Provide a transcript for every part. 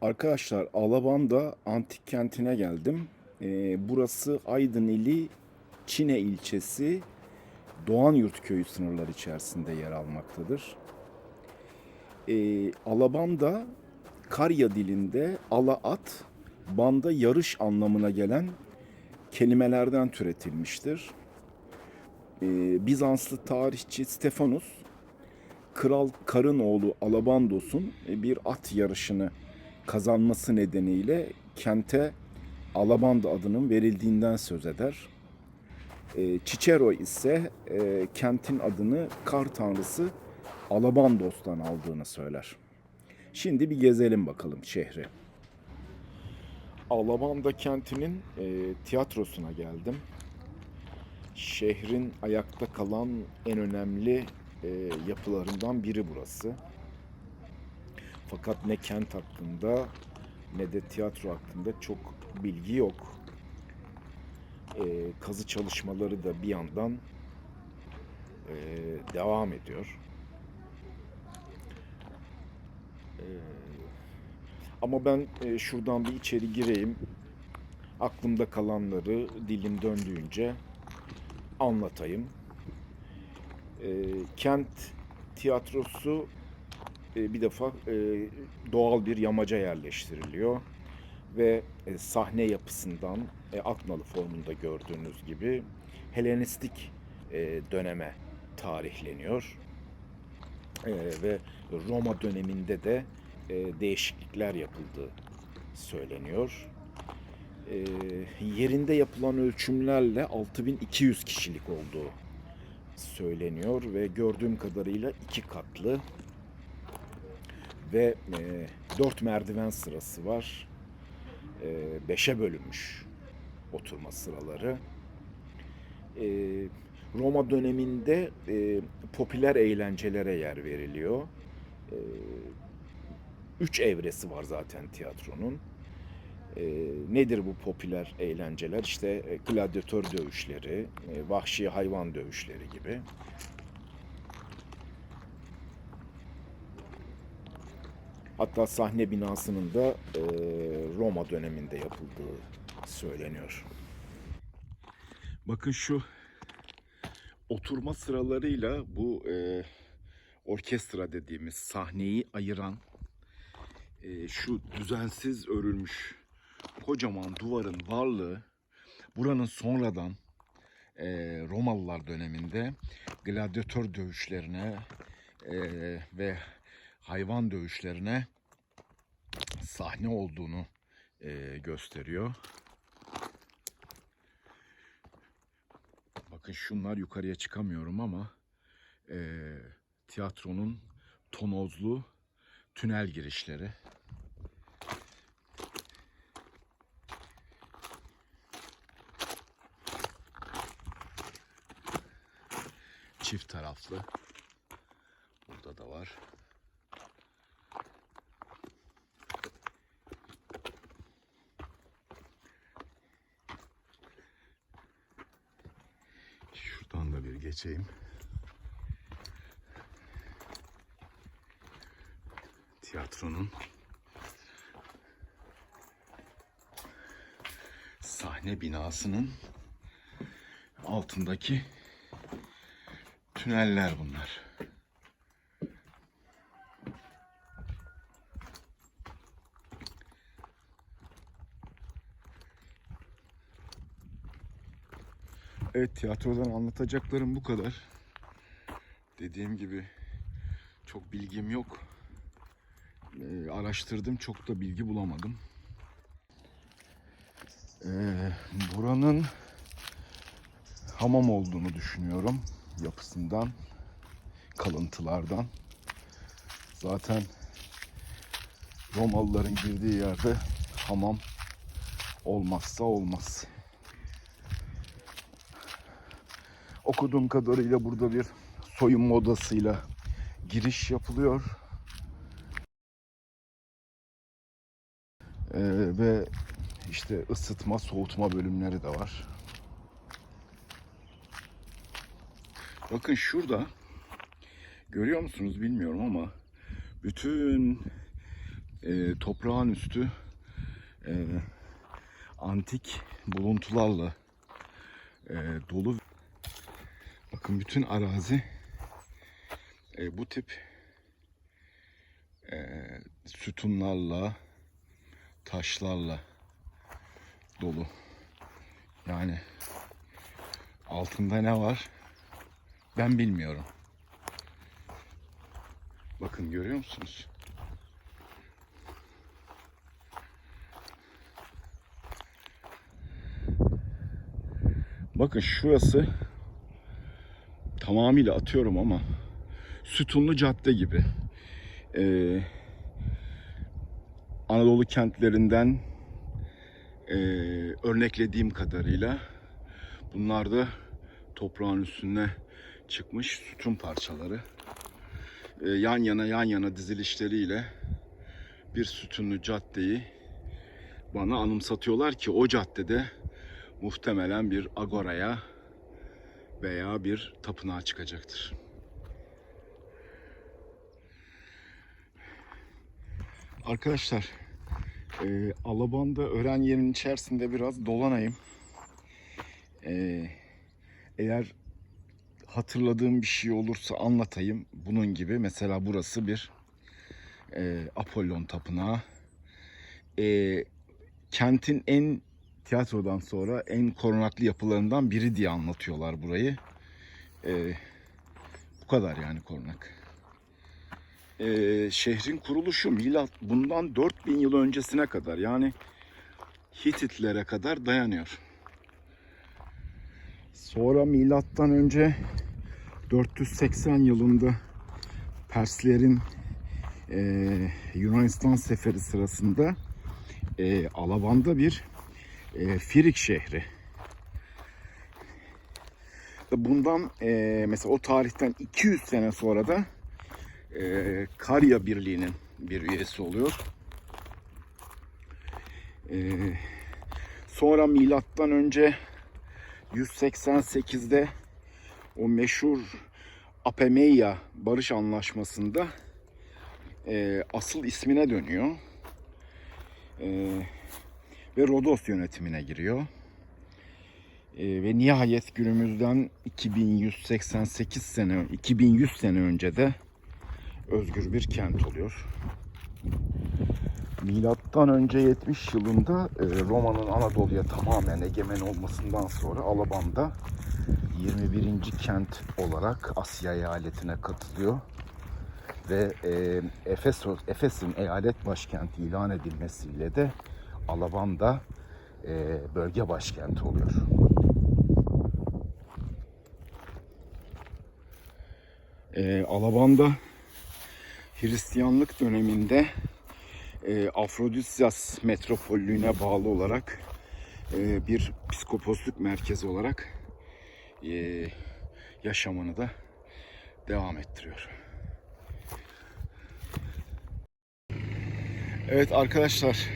Arkadaşlar Alabam'da antik kentine geldim. Ee, burası Aydın ili Çine ilçesi Doğanyurt köyü sınırları içerisinde yer almaktadır. Ee, Alabam'da Karya dilinde ala at, banda yarış anlamına gelen kelimelerden türetilmiştir. Ee, Bizanslı tarihçi Stefanus Kral Karın oğlu Alabandos'un bir at yarışını kazanması nedeniyle kente Alabanda adının verildiğinden söz eder. E, Cicero ise e, kentin adını kar tanrısı Alabandos'tan aldığını söyler. Şimdi bir gezelim bakalım şehri. Alabanda kentinin e, tiyatrosuna geldim. Şehrin ayakta kalan en önemli e, yapılarından biri burası. Fakat ne kent hakkında ne de tiyatro hakkında çok bilgi yok. E, kazı çalışmaları da bir yandan e, devam ediyor. E, ama ben e, şuradan bir içeri gireyim. Aklımda kalanları dilim döndüğünce anlatayım. E, kent tiyatrosu bir defa e, doğal bir yamaca yerleştiriliyor ve e, sahne yapısından e, Aknalı formunda gördüğünüz gibi Helenistik e, döneme tarihleniyor E, ve Roma döneminde de e, değişiklikler yapıldığı söyleniyor. E, yerinde yapılan ölçümlerle 6200 kişilik olduğu söyleniyor ve gördüğüm kadarıyla iki katlı ve e, dört merdiven sırası var. E, beşe bölünmüş oturma sıraları. E, Roma döneminde e, popüler eğlencelere yer veriliyor. E, üç evresi var zaten tiyatronun. E, nedir bu popüler eğlenceler? İşte e, gladyatör dövüşleri, e, vahşi hayvan dövüşleri gibi. Hatta sahne binasının da e, Roma döneminde yapıldığı söyleniyor. Bakın şu oturma sıralarıyla bu e, orkestra dediğimiz sahneyi ayıran e, şu düzensiz örülmüş kocaman duvarın varlığı buranın sonradan e, Romalılar döneminde gladyatör dövüşlerine e, ve hayvan dövüşlerine sahne olduğunu e, gösteriyor. Bakın şunlar yukarıya çıkamıyorum ama e, tiyatronun tonozlu tünel girişleri. Çift taraflı. Burada da var. Şuradan da bir geçeyim. Tiyatronun sahne binasının altındaki tüneller bunlar. Evet tiyatrodan anlatacaklarım bu kadar. Dediğim gibi çok bilgim yok. Ee, araştırdım çok da bilgi bulamadım. Ee, buranın hamam olduğunu düşünüyorum yapısından, kalıntılardan. Zaten Romalıların girdiği yerde hamam olmazsa olmaz. Okuduğum kadarıyla burada bir soyunma odasıyla giriş yapılıyor. Ee, ve işte ısıtma, soğutma bölümleri de var. Bakın şurada görüyor musunuz bilmiyorum ama bütün e, toprağın üstü e, antik buluntularla e, dolu. Bakın bütün arazi e, bu tip e, sütunlarla, taşlarla dolu. Yani altında ne var ben bilmiyorum. Bakın görüyor musunuz? Bakın şurası tamamıyla atıyorum ama sütunlu cadde gibi. Ee, Anadolu kentlerinden e, örneklediğim kadarıyla bunlar da toprağın üstüne çıkmış sütun parçaları. Ee, yan yana yan yana dizilişleriyle bir sütunlu caddeyi bana anımsatıyorlar ki o caddede muhtemelen bir agoraya veya bir tapınağa çıkacaktır. Arkadaşlar, e, Alabanda öğren yerinin içerisinde biraz dolanayım. E, eğer hatırladığım bir şey olursa anlatayım. Bunun gibi mesela burası bir e, Apollon tapınağı. E, kentin en tiyatrodan sonra en korunaklı yapılarından biri diye anlatıyorlar burayı. E, bu kadar yani korunak. E, şehrin kuruluşu milat bundan 4000 yıl öncesine kadar yani Hititlere kadar dayanıyor. Sonra milattan önce 480 yılında Perslerin e, Yunanistan seferi sırasında e, Alabanda bir e, Firik şehri. Bundan e, mesela o tarihten 200 sene sonra da e, Karya Birliği'nin bir üyesi oluyor. E, sonra milattan önce 188'de o meşhur Apemeya Barış Anlaşması'nda e, asıl ismine dönüyor. E, ve Rodos yönetimine giriyor. E, ve nihayet günümüzden 2188 sene, 2100 sene önce de özgür bir kent oluyor. Milattan önce 70 yılında e, Roma'nın Anadolu'ya tamamen egemen olmasından sonra Alabam'da 21. kent olarak Asya eyaletine katılıyor. Ve e, Efes'in eyalet başkenti ilan edilmesiyle de Alabam'da e, bölge başkenti oluyor. E, Alabam'da Hristiyanlık döneminde e, Afrodisyas metropolüne bağlı olarak e, bir psikoposluk merkezi olarak e, yaşamını da devam ettiriyor. Evet arkadaşlar,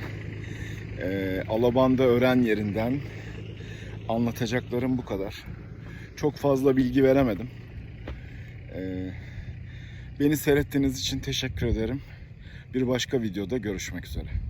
e, Alabanda öğren yerinden anlatacaklarım bu kadar. Çok fazla bilgi veremedim. E, beni seyrettiğiniz için teşekkür ederim. Bir başka videoda görüşmek üzere.